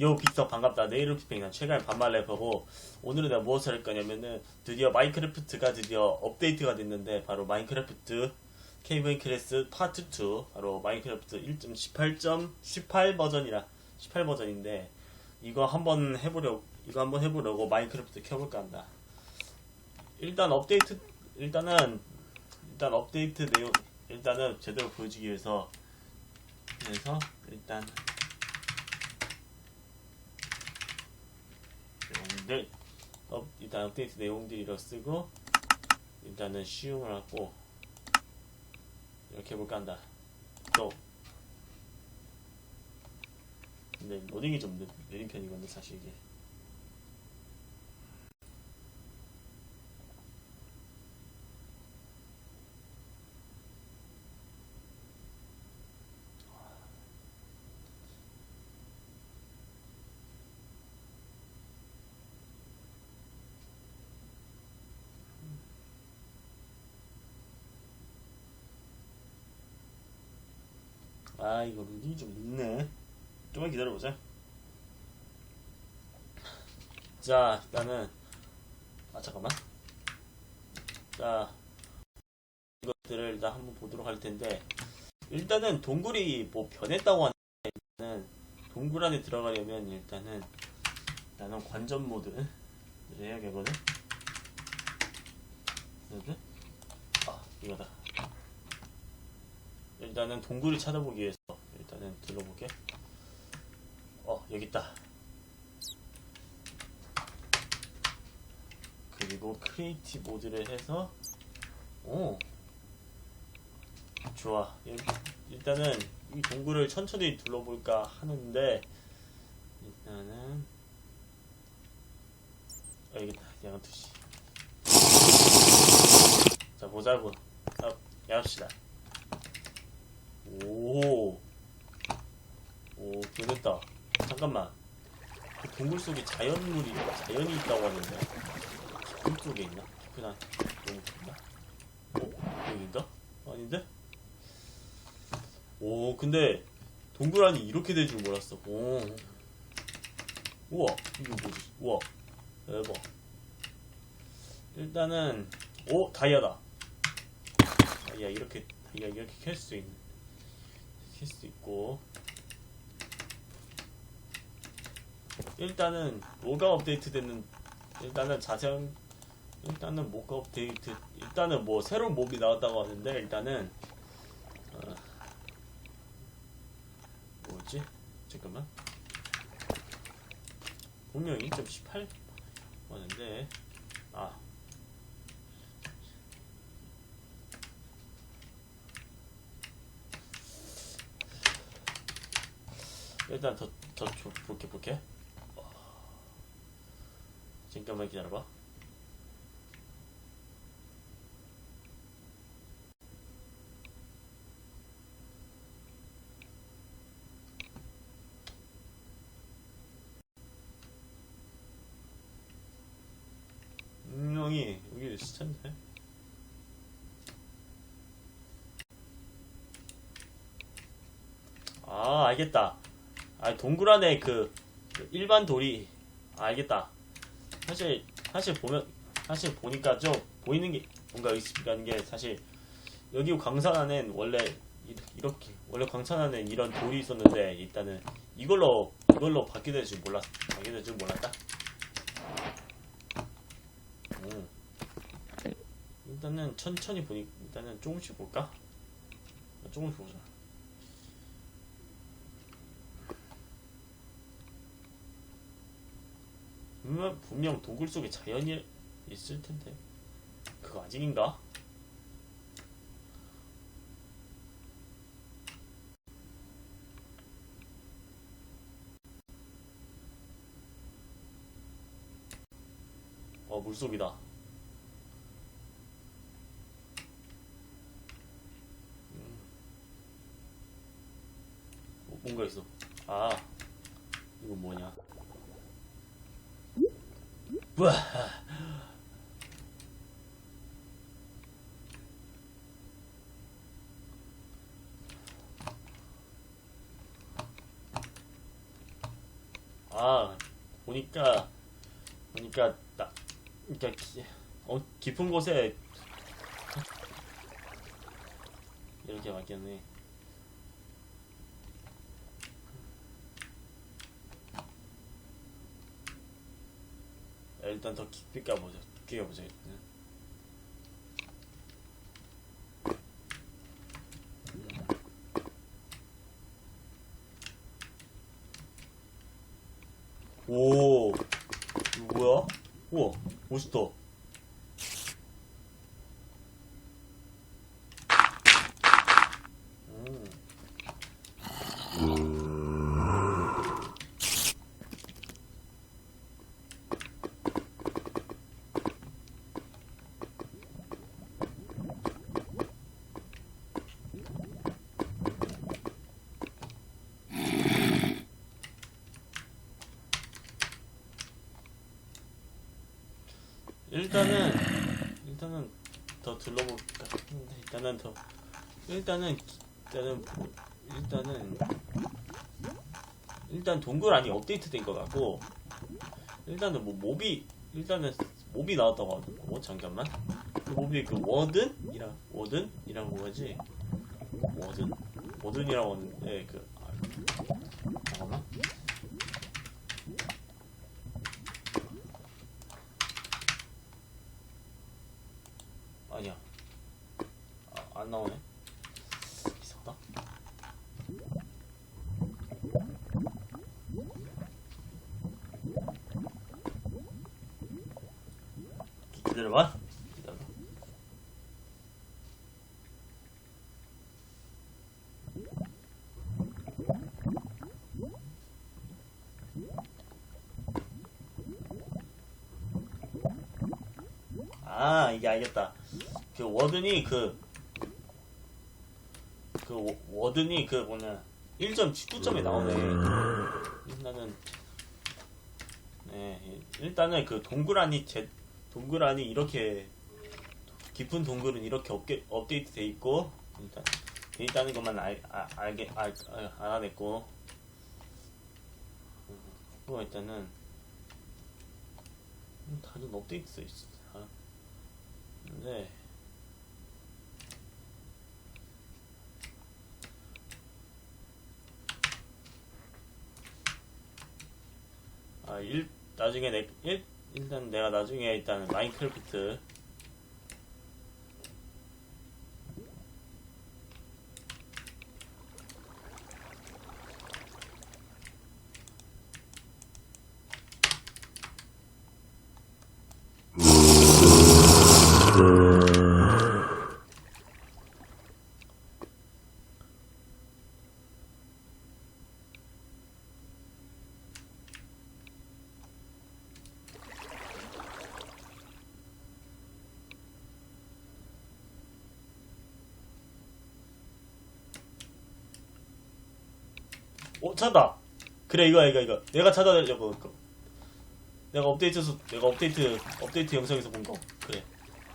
요 빅서 반갑다. 네이로키팽이나 최강의 반말 래퍼고 오늘은 내가 무엇을 할 거냐면은 드디어 마인크래프트가 드디어 업데이트가 됐는데 바로 마인크래프트 KV 클래스 파트 2 바로 마인크래프트 1.18.18 버전이라. 18 버전인데 이거 한번 해보려고 이거 한번 해보려고 마인크래프트 켜볼까 한다. 일단 업데이트 일단은 일단 업데이트 내용 일단은 제대로 보여주기 위해서 그래서 일단 내용들 업, 일단 업데이트 내용들이라 쓰고 일단은 쉬움을 하고 이렇게 해볼까 한다. 또. 근데 로딩이 좀 느, 느린 편이거든요 사실 이게 아 이거 로딩이 좀 늦네. 좀만 기다려보자. 자 일단은 아 잠깐만. 자 이것들을 일단 한번 보도록 할 텐데 일단은 동굴이 뭐 변했다고 하는 동굴 안에 들어가려면 일단은 나는 관전 모드를 해야겠거든. 이거든? 아 이거다 일단은 동굴을 찾아보기 위해서 일단은 들러보게. 어 여기 있다. 그리고 크리에이티 모드를 해서 오! 좋아. 일- 일단은 이 동굴을 천천히 둘러볼까 하는데 일단은 아 여기 있다. 양아투시 자 보자고. 자 야합시다 오, 오, 되겠다. 잠깐만. 그 동굴 속에 자연물이, 자연이 있다고 하는데. 깊은 쪽에 있나? 깊은 한, 너무 깊나? 어, 여긴가? 아닌데? 오, 근데, 동굴 안이 이렇게 될 줄 몰랐어. 오. 우와, 이거 뭐지? 우와, 대박. 일단은, 오, 다이아다. 다이아, 이렇게, 다이아 이렇게 캘 수 있는. 킬수 있고. 일단은 뭐가 업데이트 됐는 일단은 자세한 일단은 뭐가 업데이트 일단은 뭐 새로운 몹이 나왔다고 하는데 일단은 어, 뭐지? 잠깐만. 분명히 2.18 하는데 아 일단 더, 더 줘- 볼게, 볼게. 어. 잠깐만 기다려봐. 분명히 여기 시체인데? 아, 알겠다. 아 동굴 안에 그, 그 일반 돌이 아, 알겠다. 사실 사실 보면 사실 보니까 좀 보이는 게 뭔가 의식이 가는 게 사실 여기 광산 안엔 원래 이- 이렇게 원래 광산 안엔 이런 돌이 있었는데 일단은 이걸로 이걸로 바뀌게 될 줄 몰랐 바뀌게 될 줄 몰랐다. 오. 일단은 천천히 보니 일단은 조금씩 볼까? 조금씩 보자. 분명, 분명 동굴 속에 자연이 있을 텐데 그거 아직인가? 어 물속이다. 음. 어, 뭔가 있어. 아 이거 뭐냐? 우와. 아 보니까 보니까 나 그러니까 기, 어, 깊은 곳에 이렇게 맞겠네. 일단 더 깊이 가보자. 깊게 가보자. 일단. 오, 이거 뭐야? 우와, 멋있다. 음. 일단은 일단은 더 둘러볼까 했는데 일단은 더 일단은 일단은 보- 일단은 일단 동굴 안이 업데이트된 것 같고 일단은 뭐 몹이 일단은 몹이 나왔다고 하고 잠깐만? 그 몹이 그 워든이랑 워든이랑 뭐지? 워든 워든이라고 하는데 그 아, 잠깐만 아니야. 아, 안 나오네. 이상하다. 기- 기다려봐. 기다려. 아, 이게 알겠다. 그 워든이 그, 그 워- 워든이 그 뭐냐 1점 19점에 나오네. 일단은 네 일단은 그 안이 제 안이 이렇게 깊은 동굴은 이렇게 업게, 업데이트 돼 있고 일단 돼 있다는 것만 알, 아, 알게 알, 아, 알아냈고 그거 일단은 음, 다른 업데이트 돼 있어. 아, 근데 아, 일, 나중에 내, 일, 일단 내가 나중에 일단 마인크래프트 오 찾다 그래 이거 이거 이거. 내가 찾아내려고 그거. 내가 업데이트에서 내가 업데이트 업데이트 영상에서 본 거. 그래.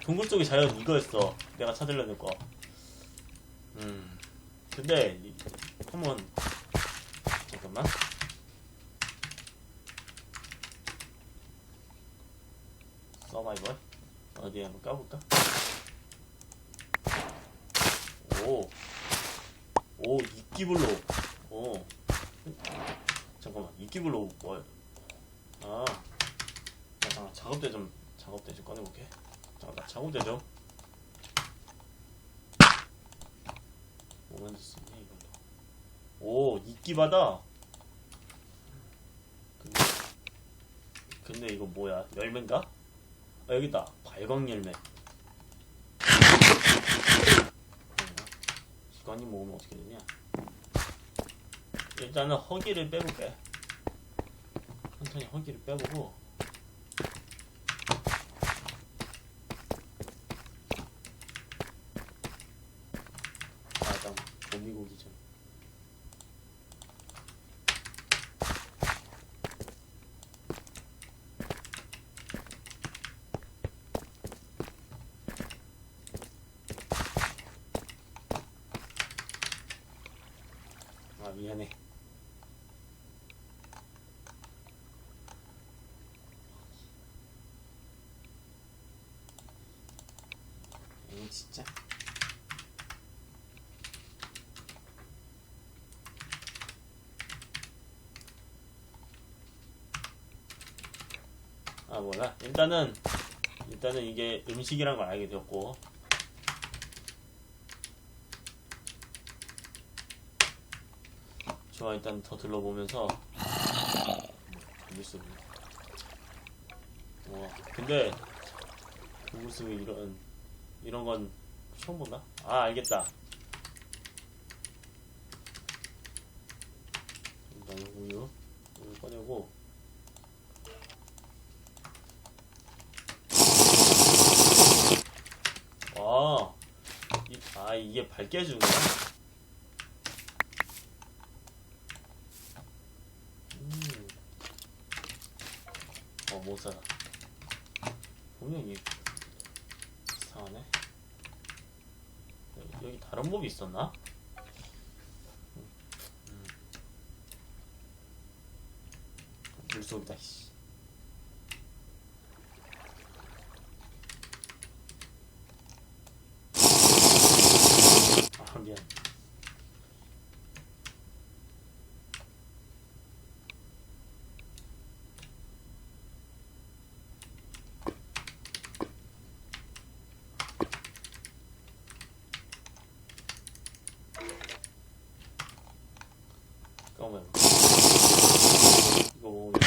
동굴 속의 자연 이거였어. 내가 찾으려는 거 음. 근데 이- 한번 잠깐만. 서바이벌? 어디 한번 까볼까? 오. 오, 이끼블로. 오. 잠깐만, 이끼블로 뭐? 아, 잠깐 작업대 좀 작업대 좀 꺼내볼게. 잠깐 나 작업대 좀. 뭐수 있냐 이걸로. 오, 이끼바다. 근데 근데 이거 뭐야? 열매인가? 아, 여기 있다. 발광 열매. 기관이 먹으면 어떻게 되냐? 일단은 허기를 빼볼게. 천천히 허기를 빼보고. 아, 일단 도미고기 좀. 아, 미안해. 아니 진짜. 아 몰라 일단은 일단은 이게 음식이란 걸 알게 되었고. 좋아 일단 더 둘러보면서 재밌어 와 근데 무슨 이런 이런 건 처음 본다? 아 알겠다 일단 우유 우유 꺼내고 아, 이, 아 이게 밝게 해주는구나 음. 어, 못 살아. 분명히 이상하네. 여기, 다른 법이 있었나? 음. 물속이다, 씨. 아, 미안. 잠깐만. 이거 뭐, 이거.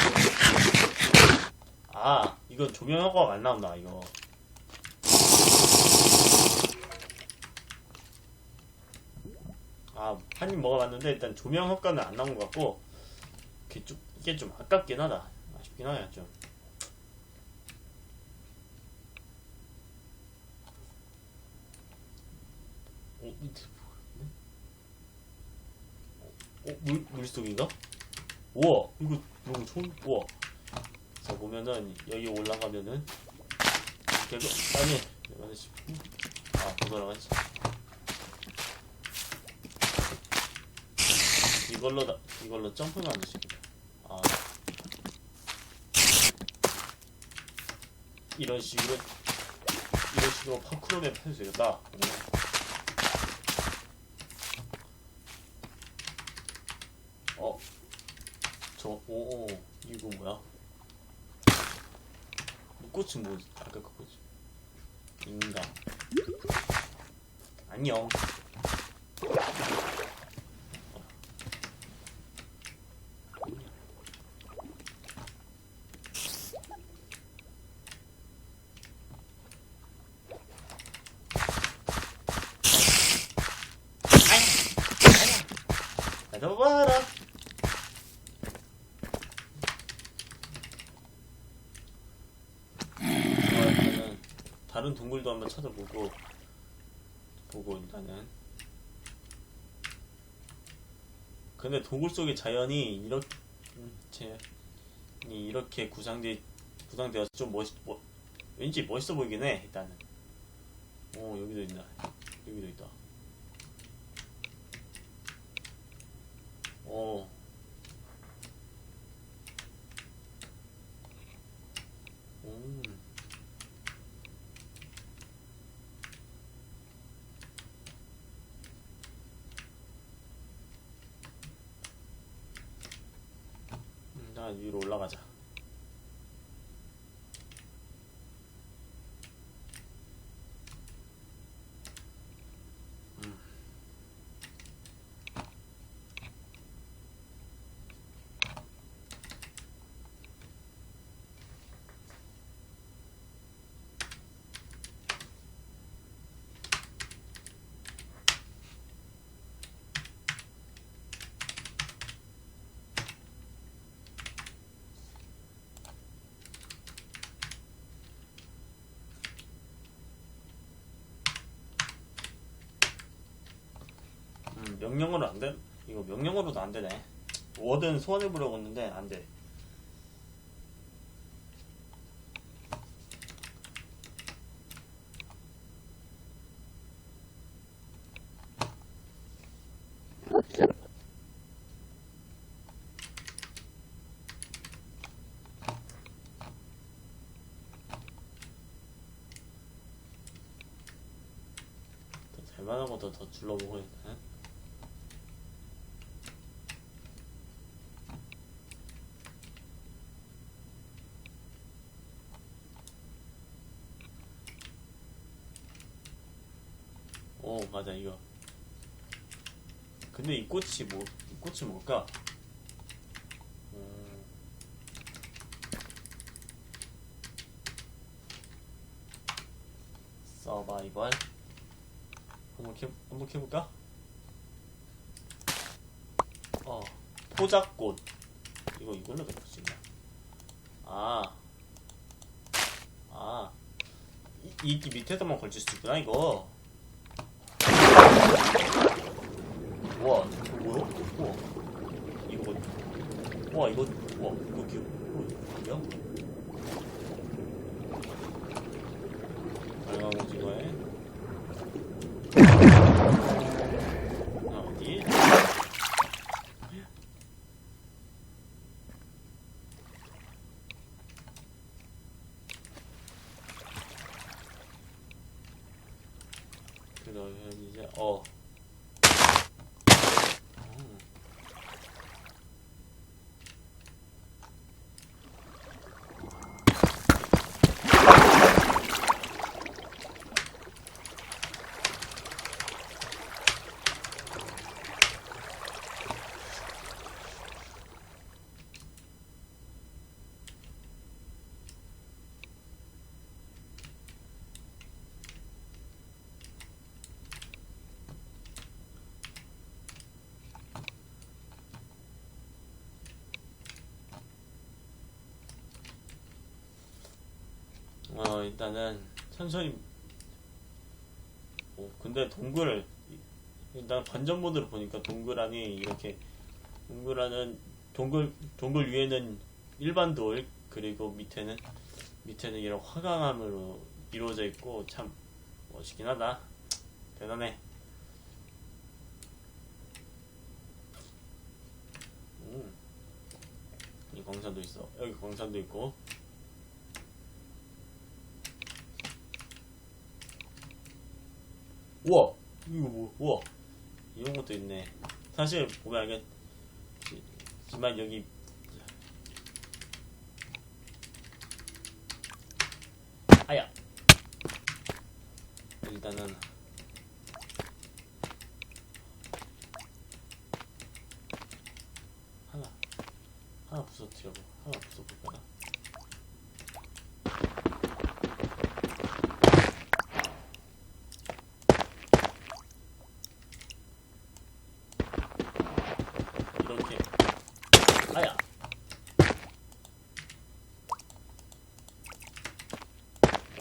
아, 이건 조명 효과가 안 나온다, 이거. 아, 한 입 먹어봤는데 일단 조명 효과는 안 나온 것 같고 이게 좀, 이게 좀 아깝긴 하다. 아쉽긴 하네, 좀. 어, 밑에 뭐 있네? 어, 물, 물속인가? 우와, 이거 너무 좋은, 우와. 자, 보면은, 여기 올라가면은, 개그, 아니. 아, 못 올라가지. 이걸로, 나, 이걸로 점프는 안 되시겠다. 아. 이런 식으로, 이런 식으로 파크로맨 할수 있겠다. 오. 어, 저, 오, 오, 이거 뭐야? 이 꽃은 뭐지? 아까 그 꽃. 인가. 안녕. 나도 봐라. 어, 일단은 다른 한번 찾아보고 보고 일단은 근데 동굴 속의 자연이 이렇게 음, 이렇게 구상돼 구상되어서 좀 멋, 멋 왠지 멋있어 보이긴 해 일단은. 오 여기도 있나? 여기도 있다. 오. 음. 음, 자 위로 올라가자. 명령으로 안 돼? 이거 명령으로도 안 되네. 워든 소원해보려고 했는데 안 돼. 잘만한 것도 더 둘러보고 있네. 꽃이 뭐이 꽃이 뭘까? 음, 서바이벌 한번 켜 한번 켜볼까? 어 포작꽃 이거 이걸로 덮을 수 있나? 아, 아, 이, 이 밑에서만 걸칠 수 있구나 이거. 저거 뭐야? 우와, 이거 뭐? 우와 이거 우와 이거 귀여. 우와, 뭐야? 빨간 오징어에 아 어디? 그러면 이제 어. 음. 어 일단은 천천히 어, 근데 동굴 일단 관전 모드로 보니까 동굴 안이 이렇게 동굴 안은 동굴 동굴 위에는 일반 돌 그리고 밑에는 밑에는 이런 화강암으로 이루어져 있고 참 멋있긴 하다. 대단해. 음. 이 광산도 있어. 여기 광산도 있고 우와. 이거 뭐 우와. 이런 것도 있네. 사실 보면 알겠지만 여기 아야. 일단은 하나 하나 부서뜨려고 하나 부숴볼까나 이렇게 아야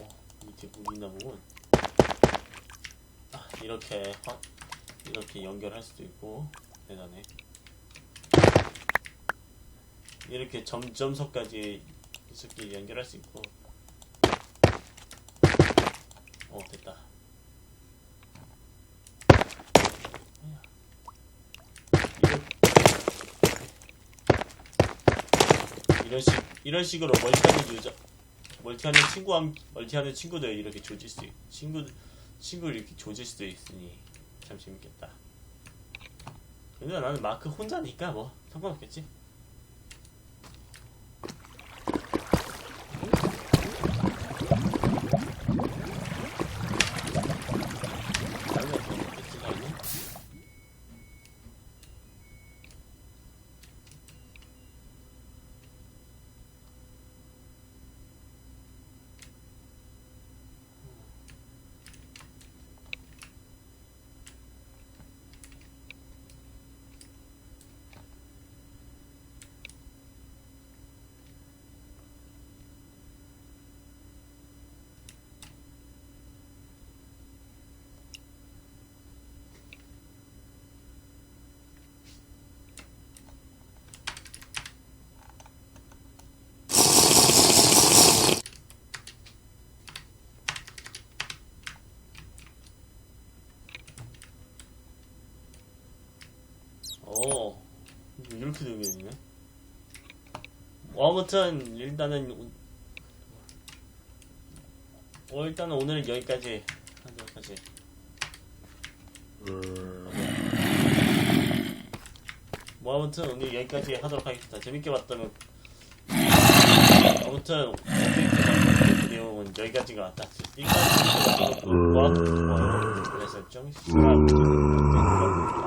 어, 밑에 물이 있나 보군 아, 이렇게 확 이렇게 연결할 수도 있고 대단해. 이렇게 점점석까지 이렇게 연결할 수 있고. 어 됐다. 이런 식 이런 식으로 멀티하는 유저 멀티하는 친구함 멀티하는 친구들 이렇게 조질 수 있, 친구 친구를 이렇게 조질 수도 있으니 참 재밌겠다. 근데 나는 마크 혼자니까 뭐 상관없겠지. 다른 거 없겠지 당연히. 어, 이렇게 되게 있네. 뭐 아무튼 일단은 오- 어, 일단은 오늘은 여기까지 하도록 하지. 뭐 아무튼 오늘 여기까지 하도록 하겠습니다. 재밌게 봤다면 아무튼 내용은 여기까지인 것 같다. 여기까지 구독과 좋아요, 알림 설정, 시작, 바이.